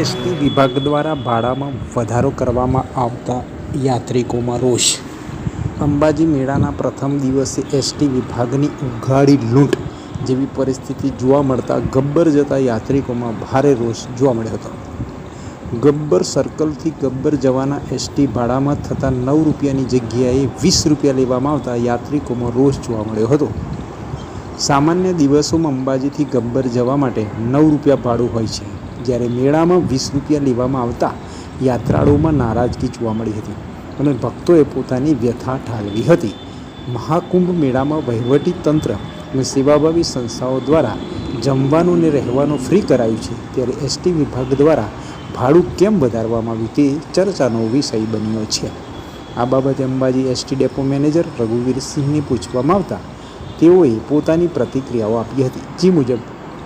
ST વિભાગ દ્વારા ભાડામાં વધારો કરવામાં આવતા યાત્રિકોમાં રોષ. અંબાજી મેળાના પ્રથમ દિવસે એસટી વિભાગની ઉઘાડી લૂંટ જેવી પરિસ્થિતિ જોવા મળતા ગબ્બર જતા યાત્રિકોમાં ભારે રોષ જોવા મળ્યો હતો. ગબ્બર સર્કલથી ગબ્બર જવાના એસટી ભાડામાં થતા નવ રૂપિયાની જગ્યાએ વીસ રૂપિયા લેવામાં આવતા યાત્રિકોમાં રોષ જોવા મળ્યો હતો. સામાન્ય દિવસોમાં અંબાજીથી ગબ્બર જવા માટે નવ રૂપિયા ભાડું હોય છે. જ્યારે મેળામાં વીસ રૂપિયા લેવામાં આવતા યાત્રાળુઓમાં નારાજગી જોવા મળી હતી અને ભક્તોએ પોતાની વ્યથા ઠાલવી હતી. મહાકુંભ મેળામાં વહીવટી તંત્ર અને સેવાભાવી સંસ્થાઓ દ્વારા જમવાનું અને રહેવાનું ફ્રી કરાયું છે. ત્યારે એસટી વિભાગ દ્વારા ભાડું કેમ વધારવામાં આવ્યું તે ચર્ચાનો વિષય બન્યો છે. આ બાબતે અંબાજી એસટી ડેપો મેનેજર રઘુવીરસિંહને પૂછવામાં આવતા તેઓએ પોતાની પ્રતિક્રિયાઓ આપી હતી. જે મુજબ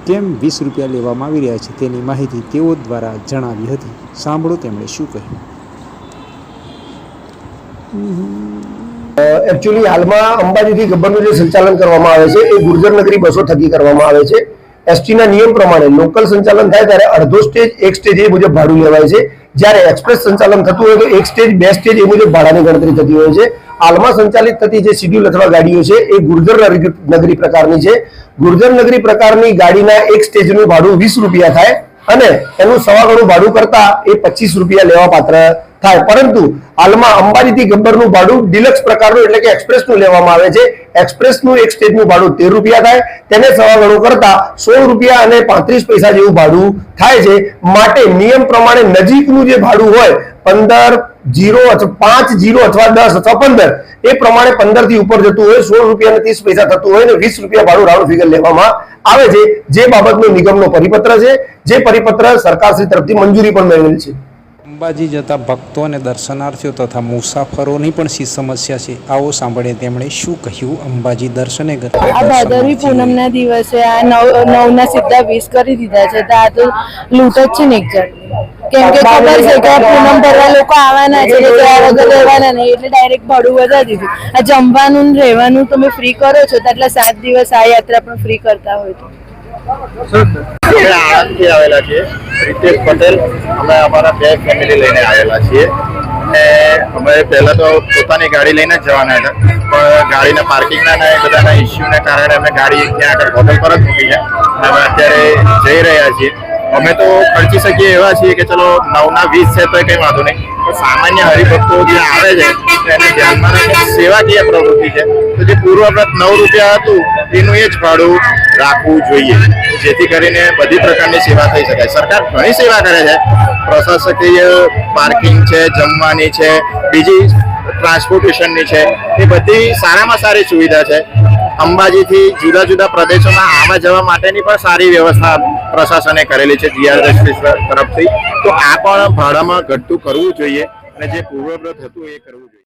કેમ વીસ રૂપિયા લેવામાં આવી રહ્યા છે તેની માહિતી તેઓ દ્વારા જણાવી હતી. સાંભળો તેમણે શું કહ્યું. એકચ્યુઅલી હાલમાં અંબાજીથી ગબ્બરનું જે સંચાલન કરવામાં આવે છે, એ ગુર્જર નગરી બસો થકી કરવામાં આવે છે. એસટીના નિયમ પ્રમાણે લોકલ સંચાલન થાય ત્યારે અડધો સ્ટેજ, એક સ્ટેજ એ મુજબ ભાડું લેવાય છે. જ્યારે એક્સપ્રેસ સંચાલન થતું હોય તો એક સ્ટેજ, બે સ્ટેજ એ મુજબ ભાડાની ગણતરી થતી હોય છે. હાલમાં સંચાલિત થતી જે શિડ્યુલ અથવા ગાડીઓ છે, એ ગુર્જર નગરી- પ્રકારની છે. ગુર્જર નગરી પ્રકારની ગાડીના એક સ્ટેજનું ભાડું વીસ રૂપિયા થાય. અને એનું સવા ગણું ભાડું કરતા એ પચીસ રૂપિયા લેવા પાત્ર થાય. પરંતુ હાલમાં અંબાજીથી ગબ્બરનું ભાડું ડિલક્સ પ્રકારનું એટલે કે એક્સપ્રેસનું લેવામાં આવે છે. એક્સપ્રેસનું એક સ્ટેજનું ભાડું તેર રૂપિયા થાય. તેને સવા ગણું કરતા સોળ રૂપિયા અને પાંત્રીસ પૈસા જેવું ભાડું થાય છે. માટે નિયમ પ્રમાણે નજીકનું જે ભાડું હોય પંદર જીરો અથવા પાંચ જીરો અથવા દસ અથવા પંદર. એ પ્રમાણે પંદરથી ઉપર જતું હોય સોળ રૂપિયા ત્રીસ પૈસા થતું હોય ને વીસ રૂપિયા ભાડું રાઉન્ડ ફિગર લેવામાં આવે છે. જે બાબતનો નિગમનો પરિપત્ર છે જે પરિપત્ર સરકારશ્રી તરફથી મંજૂરી પણ મેળવેલ છે. અંબાજી જતા ભક્તો અને દર્શનાર્થીઓ તથા મુસાફરોની પણ શી સમસ્યા છે? આવો સાંભળીએ તેમણે શું કહ્યું અંબાજી દર્શને આ ભાદરવી પૂનમના દિવસે આ નવ નવના સીધા વીસ કરી દીધા છે. તો આ તો લૂંટ જ છે ને એક. કેમ કે ખબર છે કે પૂનમ ભરવા લોકો આવવાના છે એટલે ગયા વગર રહેવાના નહીં એટલે ડાયરેક્ટ ભાડું વધારી દીધું. આ જમવાનું રહેવાનું તમે ફ્રી કરો છો તો એટલે સાત દિવસ આ યાત્રા પણ ફ્રી કરતા હોય તો. આણંદથી આવેલા છીએ રિતેશ પટેલ. અમે અમારા બે ફેમિલી લઈને આવેલા છીએ. અને અમે પહેલા તો પોતાની ગાડી લઈને જ જવાના હતા પણ ગાડીના પાર્કિંગના ને એ બધાના ઇસ્યુને કારણે અમે ગાડી ત્યાં આગળ હોટલ પર જ મૂકી છે. અમે અત્યારે જઈ રહ્યા છીએ. અમે તો ખર્ચી શકીએ એવા છીએ કે ચલો નવના વીસ છે તો કઈ વાંધો નહીં. સામાન્ય હરિભક્તો જે આવે છે, એને ધ્યાનમાં રાખીને સેવાકીય પ્રવૃત્તિ છે. તો જે પૂર્વવ્રત નવ રૂપિયા હતું, એનું એ જ ભાડું રાખવું જોઈએ. જેથી કરીને બધી પ્રકારની સેવા થઈ શકાય. સરકાર ઘણી સેવા કરે છે. પ્રશાસકીય પાર્કિંગ છે, જમવાની છે, બીજી ટ્રાન્સપોર્ટેશનની છે. એ બધી સારામાં સારી સુવિધા છે. અંબાજીથી જુદા જુદા પ્રદેશોમાં આવવા જવા માટેની પણ સારી વ્યવસ્થા પ્રશાસને કરેલી છે જીઆરએસપી તરફથી. તો આ પણ ભાડામાં ઘટતું કરવું જોઈએ અને જે પૂર્વવ્રત હતું એ કરવું જોઈએ.